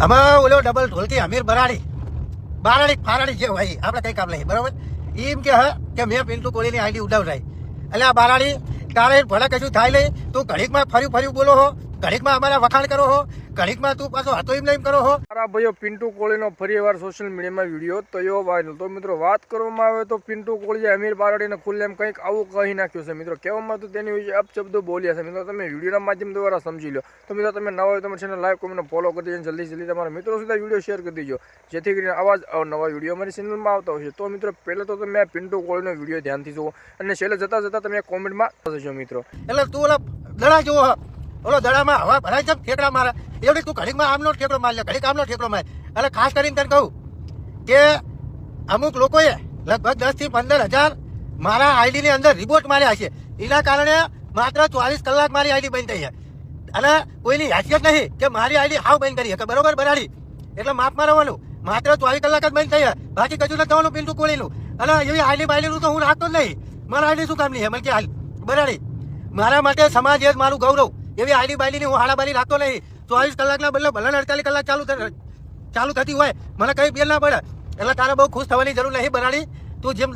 આમાં ઓલો ડબલ ઢોલકી અમીર બરાડી. બારાડી, ફારાડી જે હોય. આપણે કઈ કામ નહીં, બરાબર? એમ કે, હા, કે મેં પિન્ટુ કોહલીની આઈડી ઉડાવડાઈ. એટલે આ બારાડી, તારે ભલે કશું થાય નહીં, તું ઘડીકમાં ફર્યું ફર્યું બોલો હો. ઘડીકમાં અમારા વખાણ કરો હો. ઘડીકમાં તું પાછો હતો એમ નહીં કરો હો. મારા ભાઈઓ પિન્ટુ કોળીનો ફરી વાર સોશિયલ મીડિયામાં વીડિયો તયો વાયરલ તો મિત્રો વાત કરવામાં આવે તો પિન્ટુ કોહલીએ અમીર બારડીને ખુલ્લેમ કંઈક આવું કહી નાખ્યું છે. મિત્રો કહેવામાં તો તેની વિશે અપશબ્દો બોલ્યા છે. મિત્રો તમે વિડીયોના માધ્યમ દ્વારા સમજી લો. તો મિત્રો તમે નવા હોય છે ચેનલ લાઈવ કોમેન્ટ ફોલો કરી દેજો જલ્દી જલ્દી તમારા મિત્રો સુધી વીડિયો શેર કરી દેજો. જેથી કરીને આવા જ નવા વીડિયો અમારી ચેનલમાં આવતા હોય છે. તો મિત્રો પહેલાં તો તમે પિન્ટુ કોળીનો વીડિયો ધ્યાનથી જુઓ અને છેલ્લે જતાં જતાં તમે કોમેન્ટમાં જજો મિત્રો. એટલે તું ઓલા દડા હ. ઓલો દડામાં હવા ભરાય છે ઠેકડા મારે. એવડી તું ઘડીકમાં આમનો ઠેકડો માર લે ઘડીક આમનો ઠેકડો માર. એટલે ખાસ કરીને તને કહું કે અમુક લોકોએ લગભગ દસથી પંદર હજાર મારા આઈડીની અંદર રિપોર્ટ માર્યા છે. એના કારણે માત્ર ચોવીસ કલાક મારી આઈડી બંધ થઈ છે. અને કોઈની હેસિયત નહીં કે મારી આઈડી હાવ બંધ કરી છે બરોબર બરાડી? એટલે માપમાં રહેવાનું માત્ર ચોવીસ કલાક જ બંધ થઈ છે. બાકી કજુ નથી થવાનું પિન્ટુ કોળીનું અને એવી આઈડી બાયડીનું તો હું રાખતો જ નહીં. મારા આઈડી શું કામ નહીં મને કે હાલ બરાડી? મારા માટે સમાજ એ જ મારું ગૌરવ. એવી આઈડી બાયલી હું હાડાબાડી રાખતો નહીં. ચોવીસ કલાકના બદલે ભલે અડતાલીસ કલાક ચાલુ ચાલુ થતી હોય, મને કઈ બેલ ના પડે. એટલે તારે બહુ ખુશ થવાની જરૂર નહીં બનાડી. તું જેમ